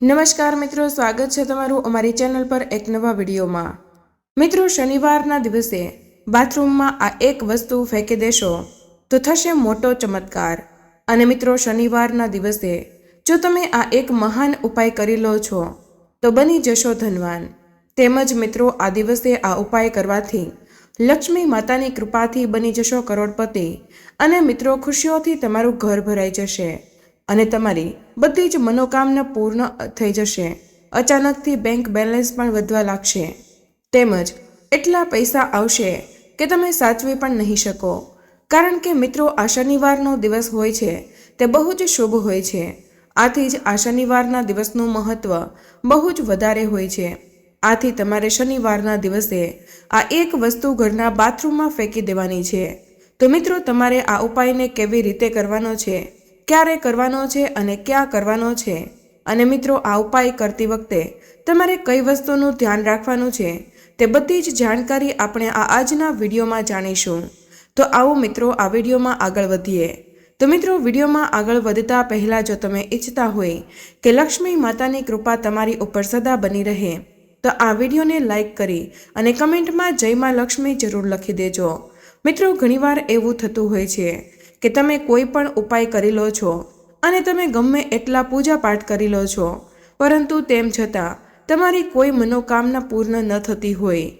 નમસ્કાર મિત્રો, સ્વાગત છે તમારું અમારી ચેનલ પર એક નવા વિડીયોમાં. મિત્રો, શનિવારના દિવસે બાથરૂમમાં આ એક વસ્તુ ફેંકી દેશો તો થશે મોટો ચમત્કાર. અને મિત્રો, શનિવારના દિવસે જો તમે આ એક મહાન ઉપાય કરી લો છો, તો બની જશો ધનવાન. તેમજ મિત્રો, આ દિવસે આ ઉપાય કરવાથી લક્ષ્મી માતાની કૃપાથી બની જશો કરોડપતિ અને મિત્રો, ખુશીઓથી તમારું ઘર ભરાઈ જશે. અને તમારી બધી જ મનોકામના પૂર્ણ થઈ જશે. અચાનકથી બેંક બેલેન્સ પણ વધવા લાગશે. તેમજ એટલા પૈસા આવશે કે તમે સાચવી પણ નહીં શકો. કારણ કે મિત્રો, આ શનિવારનો દિવસ હોય છે. તે બહુ જ શુભ હોય છે. આથી જ આ શનિવારના દિવસનું મહત્ત્વ બહુ જ વધારે હોય છે. આથી તમારે શનિવારના દિવસે આ એક વસ્તુ ઘરના બાથરૂમમાં ફેંકી દેવાની છે. તો મિત્રો, તમારે આ ઉપાયને કેવી રીતે કરવાનો છે? ક્યારે કરવાનો છે અને ક્યાં કરવાનો છે? અને મિત્રો, આ ઉપાય કરતી વખતે તમારે કઈ વસ્તુનું ધ્યાન રાખવાનું છે તે બધી જ જાણકારી આપણે આ આજના વિડીયોમાં જાણીશું. તો આવો મિત્રો, આ વિડીયોમાં આગળ વધીએ. તો મિત્રો, વિડીયોમાં આગળ વધતા પહેલાં જો તમે ઈચ્છતા હોય કે લક્ષ્મી માતાની કૃપા તમારી ઉપર સદા બની રહે, તો આ વિડીયોને લાઈક કરી અને કમેન્ટમાં જય માં લક્ષ્મી જરૂર લખી દેજો. મિત્રો, ઘણીવાર એવું થતું હોય છે કે તમે કોઈ પણ ઉપાય કરી લો છો અને તમે ગમે એટલા પૂજા પાઠ કરી લો છો, પરંતુ તેમ છતાં તમારી કોઈ મનોકામના પૂર્ણ ન થતી હોય.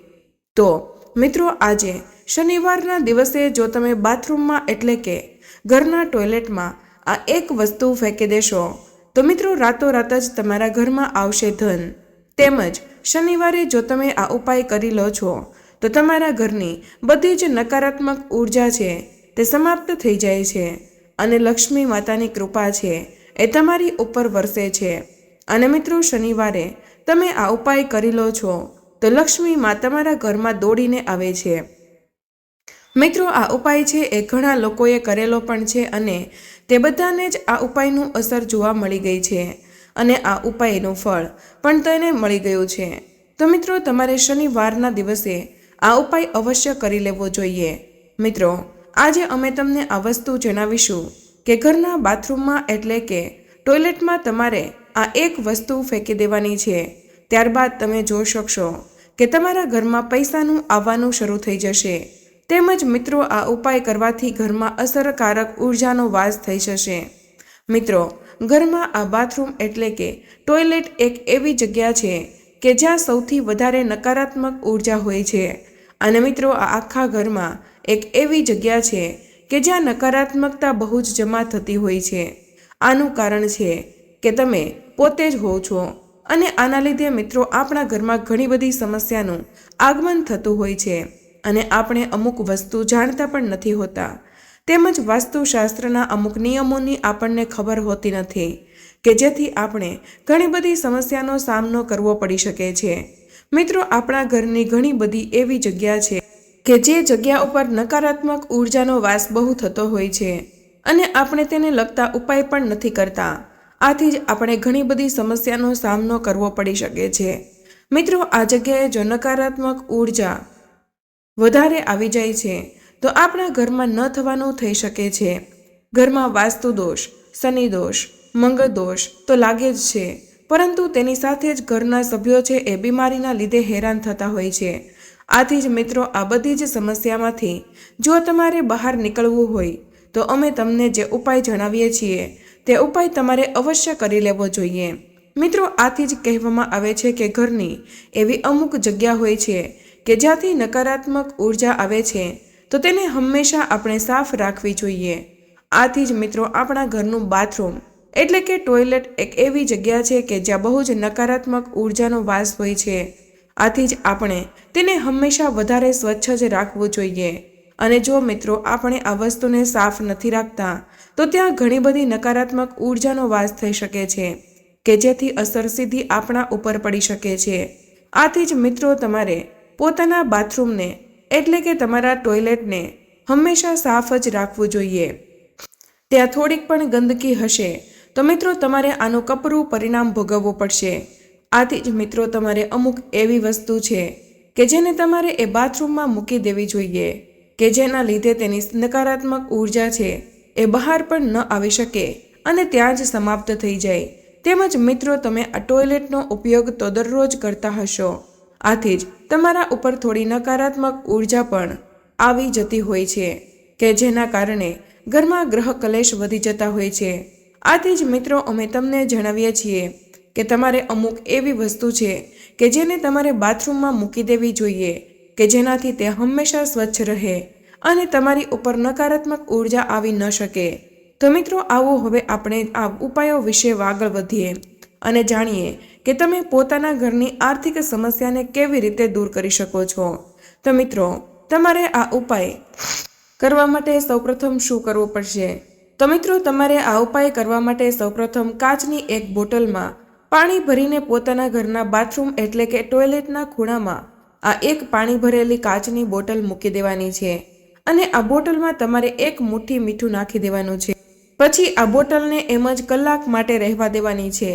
તો, મિત્રો, આજે શનિવારના દિવસે જો તમે બાથરૂમમાં એટલે કે ઘરના ટોયલેટમાં આ એક વસ્તુ ફેંકી દેશો, તો મિત્રો, રાતોરાત જ તમારા ઘરમાં આવશે ધન. તેમજ શનિવારે જો તમે આ ઉપાય કરી લો છો, તો તમારા ઘરની બધી જ નકારાત્મક ઊર્જા છે તે સમાપ્ત થઈ જાય છે અને લક્ષ્મી માતાની કૃપા છે એ તમારી ઉપર વરસે છે. અને મિત્રો, શનિવારે તમે આ ઉપાય કરી લો છો તો લક્ષ્મી મા તમારા ઘરમાં દોડીને આવે છે. મિત્રો, આ ઉપાય છે એ ઘણા લોકોએ કરેલો પણ છે અને તે બધાને જ આ ઉપાયનું અસર જોવા મળી ગઈ છે અને આ ઉપાયનું ફળ પણ તેને મળી ગયું છે. તો મિત્રો, તમારે શનિવારના દિવસે આ ઉપાય અવશ્ય કરી લેવો જોઈએ. મિત્રો આજે અમે તમને આ વસ્તુ જણાવીશું કે ઘરના બાથરૂમમાં એટલે કે ટોયલેટમાં તમારે આ એક વસ્તુ ફેંકી દેવાની છે. ત્યારબાદ તમે જોઈ શકશો કે તમારા ઘરમાં પૈસાનું આવવાનું શરૂ થઈ જશે. તેમજ મિત્રો, આ ઉપાય કરવાથી ઘરમાં અસરકારક ઉર્જાનો વાસ થઈ જશે. મિત્રો, ઘરમાં આ બાથરૂમ એટલે કે ટોયલેટ એક એવી જગ્યા છે કે જ્યાં સૌથી વધારે નકારાત્મક ઊર્જા હોય છે. અને મિત્રો, આ આખા ઘરમાં એક એવી જગ્યા છે કે જ્યાં નકારાત્મકતા બહુ જ જમા થતી હોય છે. આનું કારણ છે કે તમે પોતે જ હોવ છો અને આના લીધે મિત્રો આપણા ઘરમાં ઘણી બધી સમસ્યાનું આગમન થતું હોય છે અને આપણે અમુક વસ્તુ જાણતા પણ નથી હોતા. તેમજ વાસ્તુશાસ્ત્રના અમુક નિયમોની આપણને ખબર હોતી નથી કે જેથી આપણે ઘણી બધી સમસ્યાનો સામનો કરવો પડી શકે છે. મિત્રો આપણા ઘરની ઘણી બધી એવી જગ્યા છે કે જે જગ્યા ઉપર નકારાત્મક ઉર્જાનો વાસ બહુ થતો હોય છે અને આપણે તેને લગતા ઉપાય પણ નથી કરતા. આથી જ આપણે ઘણી બધી સમસ્યાનો સામનો કરવો પડી શકે છે. મિત્રો, આ જગ્યાએ જો નકારાત્મક ઊર્જા વધારે આવી જાય છે, તો આપણા ઘરમાં ન થવાનું થઈ શકે છે. ઘરમાં વાસ્તુ દોષ, શનિ દોષ, મંગળ દોષ તો લાગે જ છે, પરંતુ તેની સાથે જ ઘરના સભ્યો છે એ બીમારીના લીધે હેરાન થતા હોય છે. આથી જ મિત્રો, આ બધી જ સમસ્યામાંથી જો તમારે બહાર નીકળવું હોય, તો અમે તમને જે ઉપાય જણાવીએ છીએ, તે ઉપાય તમારે અવશ્ય કરી લેવો જોઈએ. મિત્રો, આથી જ કહેવામાં આવે છે કે ઘરની એવી અમુક જગ્યા હોય છે કે જ્યાંથી નકારાત્મક ઊર્જા આવે છે, તો તેને હંમેશા આપણે સાફ રાખવી જોઈએ. આથી જ મિત્રો, આપણા ઘરનું બાથરૂમ એટલે કે ટોયલેટ એક એવી જગ્યા છે કે જ્યાં બહુ જ નકારાત્મક ઉર્જાનો વાસ હોય છે. આથી જ આપણે તેને હંમેશા વધારે સ્વચ્છ જ રાખવું જોઈએ. અને જો મિત્રો આપણે આ વસ્તુને સાફ નથી રાખતા, તો ત્યાં ઘણી બધી નકારાત્મક ઉર્જાનો વાસ થઈ શકે છે, કે જેથી અસર સીધી આપણા ઉપર પડી શકે છે. આથી જ મિત્રો તમારે પોતાના બાથરૂમને, એટલે કે તમારા ટોયલેટને, હંમેશા સાફ જ રાખવું જોઈએ. ત્યાં થોડીક પણ ગંદકી હશે, તો મિત્રો તમારે આનું કપરું પરિણામ ભોગવવું પડશે. આથી જ મિત્રો તમારે અમુક એવી વસ્તુ છે કે જેને તમારે એ બાથરૂમમાં મૂકી દેવી જોઈએ, કે જેના લીધે તેની નકારાત્મક ઊર્જા છે એ બહાર પણ ન આવી શકે અને ત્યાં જ સમાપ્ત થઈ જાય. તેમજ મિત્રો, તમે આ ટોયલેટનો ઉપયોગ તો દરરોજ કરતા હશો. આથી જ તમારા ઉપર થોડી નકારાત્મક ઊર્જા પણ આવી જતી હોય છે, કે જેના કારણે ઘરમાં ગ્રહ કલેશ વધી જતા હોય છે. આથી જ મિત્રો, અમે તમને જણાવીએ છીએ કે તમારે અમુક એવી વસ્તુ છે કે જેને તમારે બાથરૂમમાં મૂકી દેવી જોઈએ, કે જેનાથી તે હંમેશા સ્વચ્છ રહે અને તમારી ઉપર નકારાત્મક ઊર્જા આવી ન શકે. તો મિત્રો, આવો હવે આપણે આ ઉપાયો વિશે આગળ વધીએ અને જાણીએ કે તમે પોતાના ઘરની આર્થિક સમસ્યાને કેવી રીતે દૂર કરી શકો છો. તો મિત્રો, તમારે આ ઉપાય કરવા માટે સૌપ્રથમ શું કરવું પડશે? તો મિત્રો, તમારે આ ઉપાય કરવા માટે સૌપ્રથમ કાચની એક બોટલમાં પાણી ભરીને પોતાના ઘરના બાથરૂમ એટલે કે ટોયલેટના ખૂણામાં આ એક પાણી ભરેલી કાચની બોટલ મૂકી દેવાની છે અને આ બોટલમાં તમારે એક મુઠ્ઠી મીઠું નાખી દેવાનું છે. પછી આ બોટલને એમ જ કલાક માટે રહેવા દેવાની છે.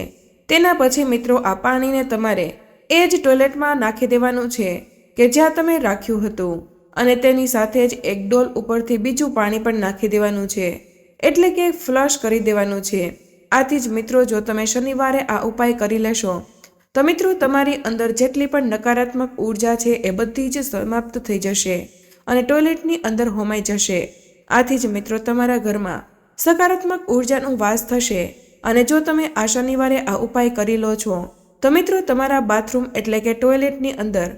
તેના પછી મિત્રો આ પાણીને તમારે એ જ ટોયલેટમાં નાખી દેવાનું છે કે જ્યાં તમે રાખ્યું હતું. અને તેની સાથે જ એક ડોલ ઉપરથી બીજું પાણી પણ નાખી દેવાનું છે. એટલે કે ફ્લશ કરી દેવાનું છે. આથી જ મિત્રો, જો તમે શનિવારે આ ઉપાય કરી લેશો, તો મિત્રો, તમારી અંદર જેટલી પણ નકારાત્મક ઊર્જા છે એ બધી જ સમાપ્ત થઈ જશે અને ટોયલેટની અંદર હોમાઈ જશે. આથી જ મિત્રો, તમારા ઘરમાં સકારાત્મક ઉર્જાનો વાસ થશે અને જો તમે આ શનિવારે આ ઉપાય કરી લો છો, તો મિત્રો, તમારા બાથરૂમ એટલે કે ટોયલેટની અંદર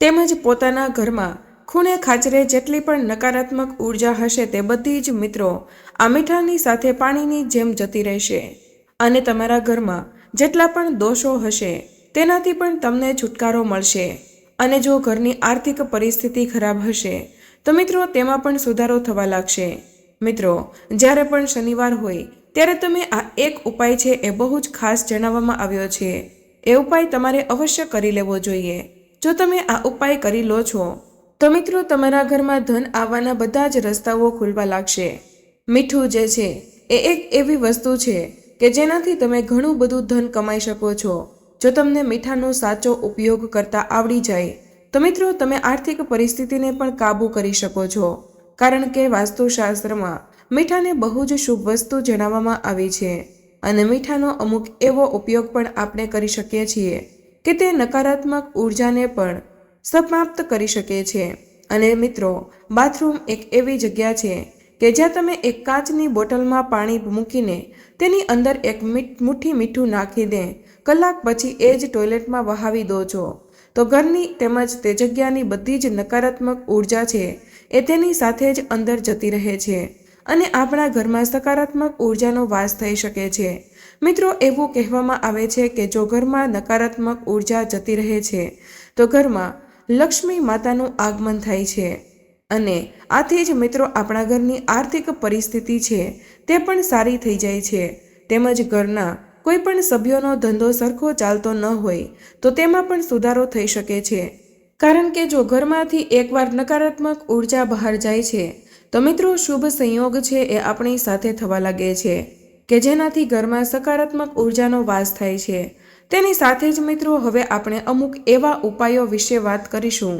તેમજ પોતાના ઘરમાં ખૂણે ખાચરે જેટલી પણ નકારાત્મક ઊર્જા હશે તે બધી જ મિત્રો આ મીઠાની સાથે પાણીની જેમ જતી રહેશે. અને તમારા ઘરમાં જેટલા પણ દોષો હશે, તેનાથી પણ તમને છુટકારો મળશે. અને જો ઘરની આર્થિક પરિસ્થિતિ ખરાબ હશે, તો મિત્રો તેમાં પણ સુધારો થવા લાગશે. મિત્રો, જ્યારે પણ શનિવાર હોય, ત્યારે તમે આ એક ઉપાય છે એ બહુ જ ખાસ જણાવવામાં આવ્યો છે. એ ઉપાય તમારે અવશ્ય કરી લેવો જોઈએ. જો તમે આ ઉપાય કરી લો છો તો મિત્રો, તમારા ઘરમાં ધન આવવાના બધા જ રસ્તાઓ ખુલવા લાગશે. મીઠું જે છે, એ એક એવી વસ્તુ છે કે જેનાથી તમે ઘણું બધું ધન કમાઈ શકો છો. જો તમને મીઠાનો સાચો ઉપયોગ કરતા આવડી જાય, તો મિત્રો, તમે આર્થિક પરિસ્થિતિને પણ કાબૂ કરી શકો છો. કારણ કે વાસ્તુશાસ્ત્રમાં મીઠાને બહુ જ શુભ વસ્તુ જણાવવામાં આવી છે અને મીઠાનો અમુક એવો ઉપયોગ પણ આપણે કરી શકીએ છીએ કે તે નકારાત્મક ઉર્જાને પણ સમાપ્ત કરી શકે છે. અને મિત્રો, બાથરૂમ એક એવી જગ્યા છે કે જ્યાં તમે એક કાચની બોટલમાં પાણી મૂકીને તેની અંદર એક મીઠ, મુઠ્ઠી મીઠું નાખી દે. કલાક પછી એ જ ટોયલેટમાં વહાવી દો છો. તો ઘરની તેમજ તે જગ્યાની બધી જ નકારાત્મક ઊર્જા છે એ તેની સાથે જ અંદર જતી રહે છે અને આપણા ઘરમાં સકારાત્મક ઉર્જાનો વાસ થઈ શકે છે. મિત્રો, એવું કહેવામાં આવે છે કે જો ઘરમાં નકારાત્મક ઊર્જા જતી રહે છે, તો ઘરમાં લક્ષ્મી માતાનું આગમન થાય છે. અને આથી જ મિત્રો આપણા ઘરની આર્થિક પરિસ્થિતિ છે તે પણ સારી થઈ જાય છે. તેમજ ઘરના કોઈ પણ સભ્યોનો ધંધો સરખો ચાલતો ન હોય તો તેમાં પણ સુધારો થઈ શકે છે. કારણ કે જો ઘરમાંથી એકવાર નકારાત્મક ઊર્જા બહાર જાય છે, તો મિત્રો શુભ સંયોગ છે એ આપણી સાથે થવા લાગે છે, કે જેનાથી ઘરમાં સકારાત્મક ઉર્જાનો વાસ થાય છે. તેની સાથે જ મિત્રો, હવે આપણે અમુક એવા ઉપાયો વિશે વાત કરીશું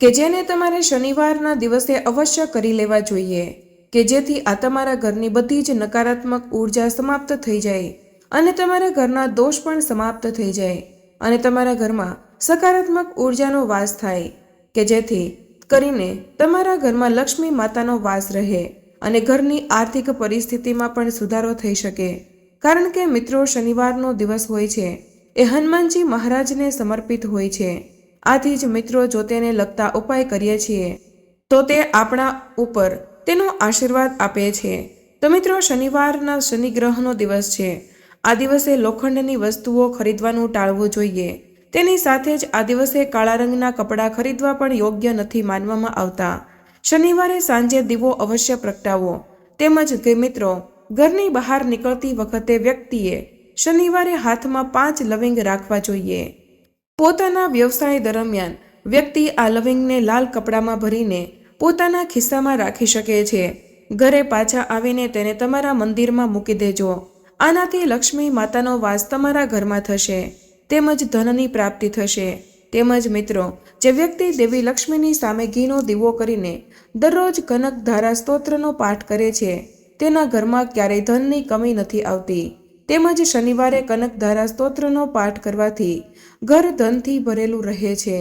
કે જેને તમારે શનિવારના દિવસે અવશ્ય કરી લેવા જોઈએ, કે જેથી આ તમારા ઘરની બધી જ નકારાત્મક ઊર્જા સમાપ્ત થઈ જાય અને તમારા ઘરના દોષ પણ સમાપ્ત થઈ જાય અને તમારા ઘરમાં સકારાત્મક ઉર્જાનો વાસ થાય, કે જેથી કરીને તમારા ઘરમાં લક્ષ્મી માતાનો વાસ રહે અને ઘરની આર્થિક પરિસ્થિતિમાં પણ સુધારો થઈ શકે. કારણ કે મિત્રો, શનિવારનો દિવસ હોય છે એ હનુમાનજી મહારાજને સમર્પિત હોય છે. આથી જ મિત્રો જો તેને લગતા ઉપાય કરીએ છીએ, તો તે આપણા ઉપર તેનો આશીર્વાદ આપે છે. તો મિત્રો, શનિવારના શનિગ્રહનો દિવસ છે. આ દિવસે લોખંડની વસ્તુઓ ખરીદવાનું ટાળવું જોઈએ. તેની સાથે જ આ દિવસે કાળા રંગના કપડાં ખરીદવા પણ યોગ્ય નથી માનવામાં આવતા. શનિવારે સાંજે દીવો અવશ્ય પ્રગટાવો. તેમજ મિત્રો, ઘરની બહાર નીકળતી વખતે વ્યક્તિએ શનિવારે હાથમાં પાંચ લવિંગ રાખવા જોઈએ. પોતાના વ્યવસાય દરમિયાન વ્યક્તિ આ લવિંગને લાલ કપડામાં ભરીને પોતાના ખિસ્સામાં રાખી શકે છે. ઘરે પાછા આવીને તેને તમારા મંદિરમાં મૂકી દેજો. આનાથી લક્ષ્મી માતાનો વાસ તમારા ઘરમાં થશે. તેમજ ધનની પ્રાપ્તિ થશે. તેમજ મિત્રો, જે વ્યક્તિ દેવી લક્ષ્મીની સામે ઘીનો દીવો કરીને દરરોજ કનક ધારા સ્તોત્રનો પાઠ કરે છે, તેના ઘરમાં ક્યારેય ધનની કમી નથી આવતી. તેમજ શનિવારે કનકધારા સ્તોત્રનો પાઠ કરવાથી ઘર ધનથી ભરેલું રહે છે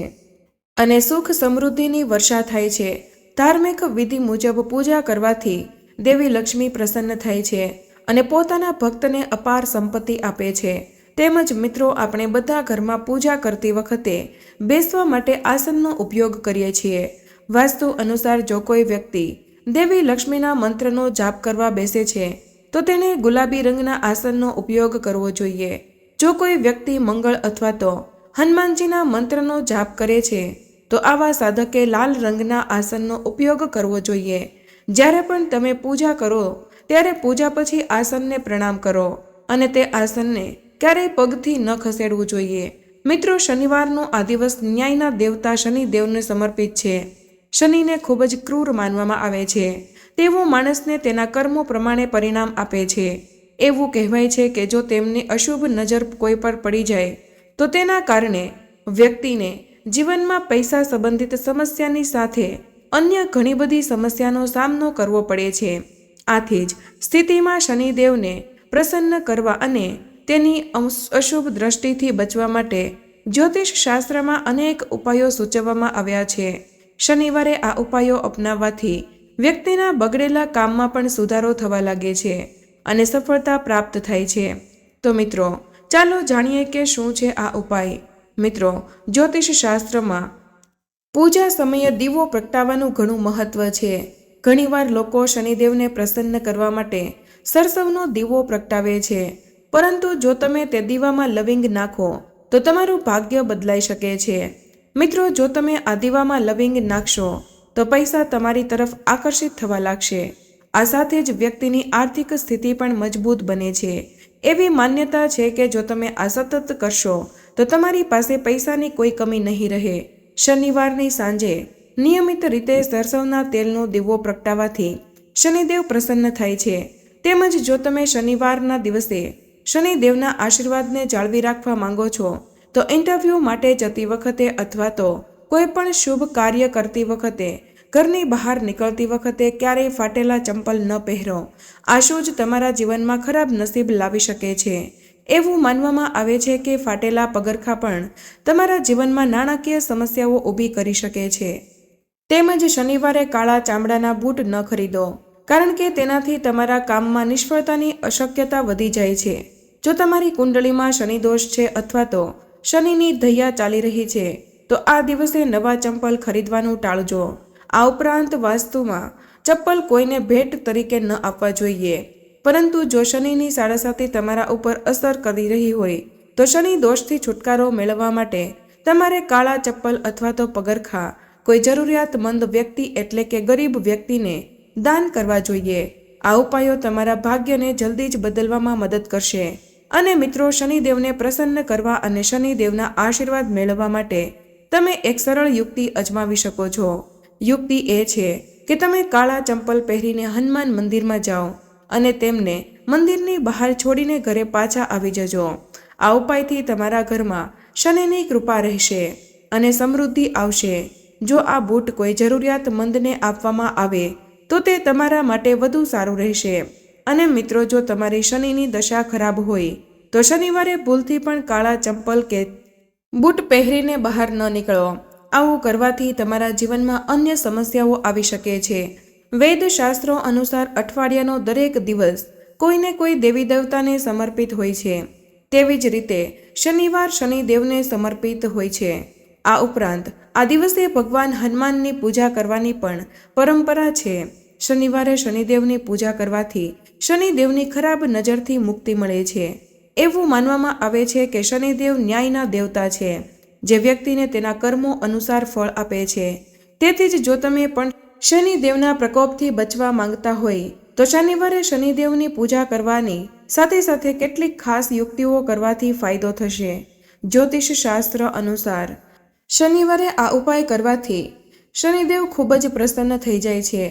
અને સુખ સમૃદ્ધિની વર્ષા થાય છે. ધાર્મિક વિધિ મુજબ પૂજા કરવાથી દેવી લક્ષ્મી પ્રસન્ન થાય છે અને પોતાના ભક્તને અપાર સંપત્તિ આપે છે. તેમજ મિત્રો, આપણે બધા ઘરમાં પૂજા કરતી વખતે બેસવા માટે આસનનો ઉપયોગ કરીએ છીએ. વાસ્તુ અનુસાર જો કોઈ વ્યક્તિ દેવી લક્ષ્મીના મંત્રનો જાપ કરવા બેસે છે તો તેને ગુલાબી રંગના આસનનો ઉપયોગ કરવો જોઈએ. જો કોઈ વ્યક્તિ મંગળ અથવા તો હનુમાનજીના મંત્રનો જાપ કરે છે, તો આવા સાધકે લાલ રંગના આસનનો ઉપયોગ કરવો જોઈએ. જ્યારે પણ તમે પૂજા કરો, ત્યારે પૂજા પછી આસનને પ્રણામ કરો અને તે આસનને ક્યારેય પગથી ન ખસેડવું જોઈએ. મિત્રો, શનિવારનો આ દિવસ ન્યાયના દેવતા શનિદેવને સમર્પિત છે. શનિને ખૂબ જ ક્રૂર માનવામાં આવે છે. તેવો માણસને તેના કર્મો પ્રમાણે પરિણામ આપે છે. એવું કહેવાય છે કે જો તેમની અશુભ નજર કોઈ પર પડી જાય, તો તેના કારણે વ્યક્તિને જીવનમાં પૈસા સંબંધિત સમસ્યાની સાથે અન્ય ઘણી બધી સમસ્યાનો સામનો કરવો પડે છે. આથી જ સ્થિતિમાં શનિદેવને પ્રસન્ન કરવા અને તેની અંશ- અશુભ દ્રષ્ટિથી બચવા માટે જ્યોતિષ શાસ્ત્રમાં અનેક ઉપાયો સૂચવવામાં આવ્યા છે. શનિવારે આ ઉપાયો અપનાવવાથી વ્યક્તિના બગડેલા કામમાં પણ સુધારો થવા લાગે છે અને સફળતા પ્રાપ્ત થાય છે. તો મિત્રો, ચાલો જાણીએ કે શું છે આ ઉપાય. મિત્રો, જ્યોતિષ શાસ્ત્રમાં પૂજા સમયે દીવો પ્રગટાવવાનું ઘણું મહત્વ છે. ઘણીવાર લોકો શનિદેવને પ્રસન્ન કરવા માટે સરસવનો દીવો પ્રગટાવે છે. પરંતુ જો તમે તે દીવામાં લવિંગ નાખો, તો તમારું ભાગ્ય બદલાઈ શકે છે. મિત્રો, જો તમે આ દીવામાં લવિંગ નાખશો તો પૈસા તમારી તરફ આકર્ષિત થવા લાગશે. આ સાથે જ વ્યક્તિની આર્થિક સ્થિતિ પણ મજબૂત બને છે. એવી માન્યતા છે કે જો તમે આ સતત કરશો, તો તમારી પાસે પૈસાની કોઈ કમી નહીં રહે. શનિવારની સાંજે નિયમિત રીતે સરસવના તેલનો દીવો પ્રગટાવાથી શનિદેવ પ્રસન્ન થાય છે. તેમજ જો તમે શનિવારના દિવસે શનિદેવના આશીર્વાદને જાળવી રાખવા માંગો છો, તો ઇન્ટરવ્યૂ માટે જતી વખતે અથવા તો કોઈ પણ શુભ કાર્ય કરતી વખતે, ઘરની બહાર નીકળતી વખતે ક્યારેય ફાટેલા ચંપલ ન પહેરો. આશો જ તમારા જીવનમાં ખરાબ નસીબ લાવી શકે છે. એવું માનવામાં આવે છે કે ફાટેલા પગરખા પણ તમારા જીવનમાં નાણાકીય સમસ્યાઓ ઊભી કરી શકે છે. તેમજ શનિવારે કાળા ચામડાના બૂટ ન ખરીદો, કારણ કે તેનાથી તમારા કામમાં નિષ્ફળતાની અશક્યતા વધી જાય છે. જો તમારી કુંડળીમાં શનિદોષ છે અથવા તો શનિની ધૈયા ચાલી રહી છે તો આ દિવસે નવા ચંપલ ખરીદવાનું ટાળજો આ ઉપરાંત વાસ્તુમાં ચપ્પલ કોઈને ભેટ તરીકે ન આપવા જોઈએ. પરંતુ જો શનિની સાડાસાતી તમારા ઉપર અસર કરી રહી હોય, તો શનિ દોષથી છુટકારો મેળવવા માટે તમારે કાળા ચપ્પલ અથવા તો પગરખા, કોઈ જરૂરિયાતમંદ વ્યક્તિ એટલે કે ગરીબ વ્યક્તિને દાન કરવા જોઈએ. આ ઉપાયો તમારા ભાગ્યને જલ્દી જ બદલવામાં મદદ કરશે. અને મિત્રો, શનિદેવને પ્રસન્ન કરવા અને શનિદેવના આશીર્વાદ મેળવવા માટે તમે એક સરળ યુક્તિ અજમાવી શકો છો. યુક્તિ એ છે કે તમે કાળા ચંપલ પહેરીને હનુમાન મંદિરમાં જાઓ અને તેમને મંદિરની બહાર છોડીને ઘરે પાછા આવી જજો. આ ઉપાયથી તમારા ઘરમાં શનિની કૃપા રહેશે અને સમૃદ્ધિ આવશે. જો આ બૂટ કોઈ જરૂરિયાતમંદને આપવામાં આવે, તો તે તમારા માટે વધુ સારું રહેશે. અને મિત્રો, જો તમારી શનિની દશા ખરાબ હોય, તો શનિવારે ભૂલથી પણ કાળા ચંપલ કે બૂટ પહેરીને બહાર ન નીકળો. આવું કરવાથી તમારા જીવનમાં અન્ય સમસ્યાઓ આવી શકે છે. વેદશાસ્ત્રો અનુસાર અઠવાડિયાનો દરેક દિવસ કોઈને કોઈ દેવી દેવતાને સમર્પિત હોય છે. તેવી જ રીતે શનિવાર શનિદેવને સમર્પિત હોય છે. આ ઉપરાંત આ દિવસે ભગવાન હનુમાનની પૂજા કરવાની પણ પરંપરા છે. શનિવારે શનિદેવની પૂજા કરવાથી શનિદેવની ખરાબ નજરથી મુક્તિ મળે છે. એવું માનવામાં આવે છે કે શનિદેવ ન્યાયના દેવતા છે, જે વ્યક્તિને તેના કર્મો અનુસાર ફળ આપે છે. તેથી જ જો તમે પણ શનિદેવના પ્રકોપથી બચવા માંગતા હોય, તો શનિવારે શનિદેવની પૂજા કરવાની સાથે સાથે કેટલીક ખાસ યુક્તિઓ કરવાથી ફાયદો થશે. જ્યોતિષ શાસ્ત્ર અનુસાર, શનિવારે આ ઉપાય કરવાથી શનિદેવ ખૂબ જ પ્રસન્ન થઈ જાય છે.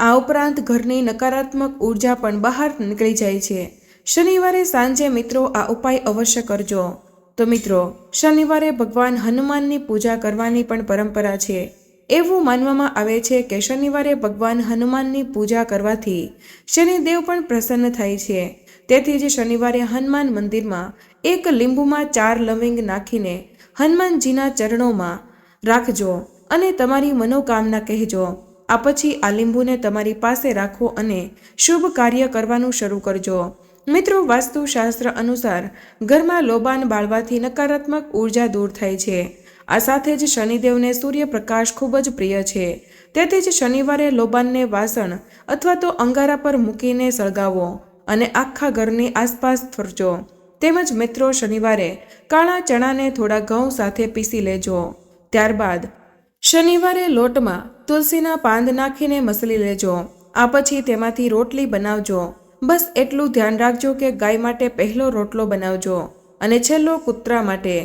આ ઉપરાંત ઘરની નકારાત્મક ઊર્જા પણ બહાર નીકળી જાય છે. શનિવારે સાંજે મિત્રો આ ઉપાય અવશ્ય કરજો. તો મિત્રો, શનિવારે ભગવાન હનુમાનની પૂજા કરવાની પણ પરંપરા છે. એવું માનવામાં આવે છે કે શનિવારે ભગવાન હનુમાનની પૂજા કરવાથી શનિદેવ પણ પ્રસન્ન થાય છે. તેથી જ શનિવારે હનુમાન મંદિરમાં એક લીંબુમાં ચાર લવિંગ નાખીને હનુમાનજીના ચરણોમાં રાખજો અને તમારી મનોકામના કહેજો. આ પછી આ લીંબુને તમારી પાસે રાખો અને શુભ કાર્ય કરવાનું શરૂ કરજો. મિત્રો, વાસ્તુશાસ્ત્ર અનુસાર ઘરમાં લોબાન બાળવાથી નકારાત્મક ઊર્જા દૂર થાય છે. આ સાથે જ શનિદેવને સૂર્યપ્રકાશ ખૂબ જ પ્રિય છે. તેથી જ શનિવારે લોબાનને વાસણ અથવા તો અંગારા પર મૂકીને સળગાવો અને આખા ઘરની આસપાસ ફરજો. તેમજ મિત્રો, શનિવારે કાળા ચણાને થોડા ઘઉં સાથે પીસી લેજો. ત્યારબાદ શનિવારે લોટમાં તુલસીના પાંદ નાખીને મસલી લેજો. આ પછી તેમાંથી રોટલી બનાવજો. બસ એટલું ધ્યાન રાખજો કે ગાય માટે પહેલો રોટલો બનાવજો અને છેલ્લો કૂતરા માટે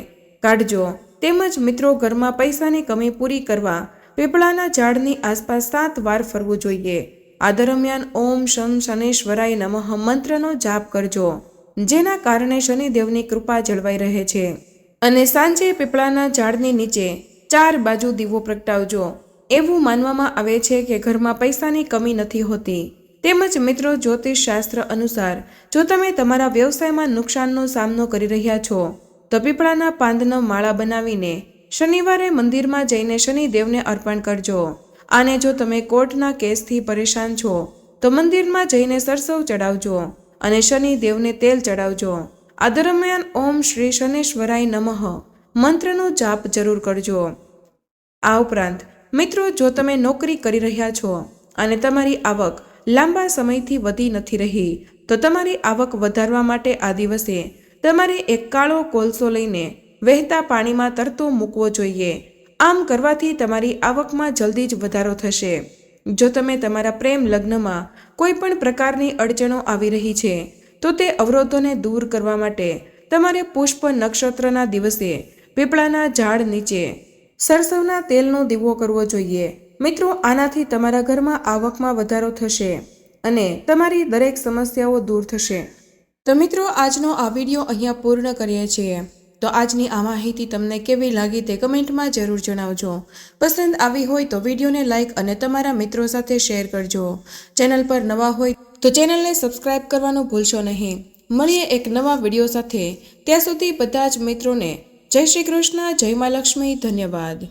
કાઢજો. તેમજ મિત્રો, ઘરમાં પૈસાની કમી પૂરી કરવા પીપળાના ઝાડની આસપાસ સાત વાર ફરવું જોઈએ. આ દરમિયાન ઓમ શમ શનેશ્વરાય નમઃ મંત્રનો જાપ કરજો, જેના કારણે શનિદેવની કૃપા જળવાઈ રહે છે. અને સાંજે પીપળાના ઝાડની નીચે ચાર બાજુ દીવો પ્રગટાવજો. એવું માનવામાં આવે છે કે ઘરમાં પૈસાની કમી નથી હોતી. તેમજ મિત્રો જ્યોતિષ શાસ્ત્ર અનુસાર, જો તમે તમારા વ્યવસાયમાં નુકસાનનો સામનો કરી રહ્યા છો, તો પીપળાના પાંદનો માળા બનાવીને શનિવારે મંદિરમાં જઈને શનિદેવને અર્પણ કરજો. આને જો તમે કોર્ટના કેસથી પરેશાન છો, તો મંદિરમાં જઈને સરસવ ચડાવજો અને શનિદેવને તેલ ચડાવજો. આ દરમિયાન ઓમ શ્રી શનેશ્વરાય નમઃ. મંત્રનો જાપ જરૂર કરજો. આ ઉપરાંત, મિત્રો, જો તમે નોકરી કરી રહ્યા છો અને તમારી આવક લાંબા સમયથી વધી નથી રહી. તો તમારી આવક વધારવા માટે આ દિવસે તમારે એક કાળો કોલસો લઈને વહેતા પાણીમાં તરતો મૂકવો જોઈએ. આમ કરવાથી તમારી આવકમાં જલ્દી જ વધારો થશે. જો તમે તમારા પ્રેમ લગ્નમાં કોઈ પણ પ્રકારની અડચણો આવી રહી છે, તો તે અવરોધોને દૂર કરવા માટે તમારે પુષ્પ નક્ષત્રના દિવસે પીપળાના ઝાડ નીચે સરસવના તેલનો દીવો કરવો જોઈએ. મિત્રો, આનાથી તમારા ઘરમાં આવકમાં વધારો થશે અને તમારી દરેક સમસ્યાઓ દૂર થશે. તો મિત્રો, આજનો આ વીડિયો અહીંયા પૂર્ણ કરીએ છીએ. તો આજની આ માહિતી તમને કેવી લાગી તે કમેન્ટમાં જરૂર જણાવજો. પસંદ આવી હોય તો વિડીયોને લાઇક અને તમારા મિત્રો સાથે શેર કરજો. ચેનલ પર નવા હોય તો ચેનલને સબસ્ક્રાઇબ કરવાનું ભૂલશો નહીં. મળીએ એક નવા વીડિયો સાથે. ત્યાં સુધી બધા જ મિત્રોને જય શ્રી કૃષ્ણ, જય મા લક્ષ્મી, ધન્યવાદ.